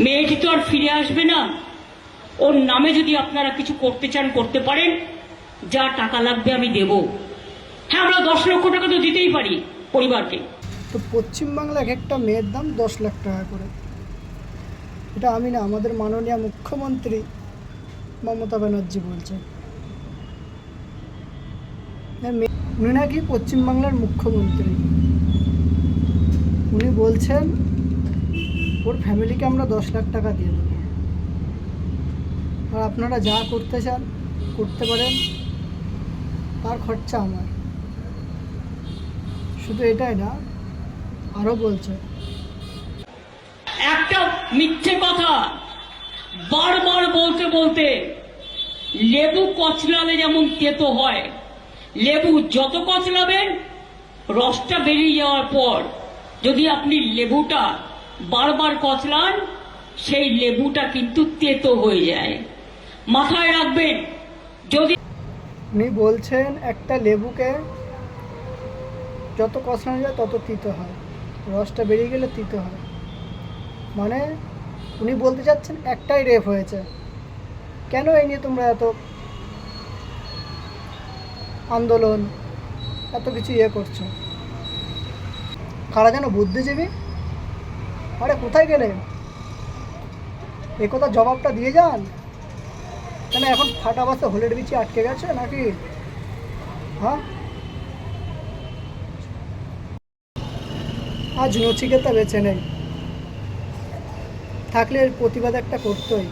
মেয়েটি তো আর ফিরে আসবে না। ওর নামে যদি আপনারা কিছু করতে চান, করতে পারেন। যা টাকা লাগবে আমি দেব। হ্যাঁ আমরা দশ লক্ষ টাকা তো দিতেই পারি পরিবারকে। তো পশ্চিমবাংলা এক একটা মেয়ের দাম দশ লাখ টাকা করে। এটা আমি না, আমাদের মাননীয় মুখ্যমন্ত্রী মমতা ব্যানার্জি বলছে মে- উনি নাকি পশ্চিমবাংলার মুখ্যমন্ত্রী। উনি বলছেন ওর ফ্যামিলিকে আমরা দশ লাখ টাকা দিয়ে দেবো। আর আপনারা যা করতে চান, করতে পারেন। তার খরচা আমার। শুধু এটাই না আরও বলছে। একটা মিথ্যে কথা বারবার বলতে বলতে লেবু কচলালে যেমন তেতো হয়, লেবু যত কচলাবেন, রসটা বেরিয়ে যাওয়ার পর যদি আপনি লেবুটা বারবার কচলান, সেই লেবুটা কিন্তু তেতো হয়ে যায়। মাথায় রাখবেন, যদি উনি বলছেন, একটা লেবুকে যত কষানো যায় তত তিতো হয়। রসটা বেরিয়ে গেলে তিতো হয়। মানে উনি বলতে চাচ্ছেন, একটাই রেপ হয়েছে। কেন এই নিয়ে তোমরা এত আন্দোলন, এত কিছু ইয়ে করছ? কারা যেন বুদ্ধিজীবী? আরে, কোথায় গেলে? এ কথা জবাবটা দিয়ে যান। কেন এখন ফাটা বাসে হোলের বিচি আটকে গেছে নাকি? হ্যাঁ? আজ নচিকেতা বেছে নেই। থাকলে এর প্রতিবাদ একটা করতোই।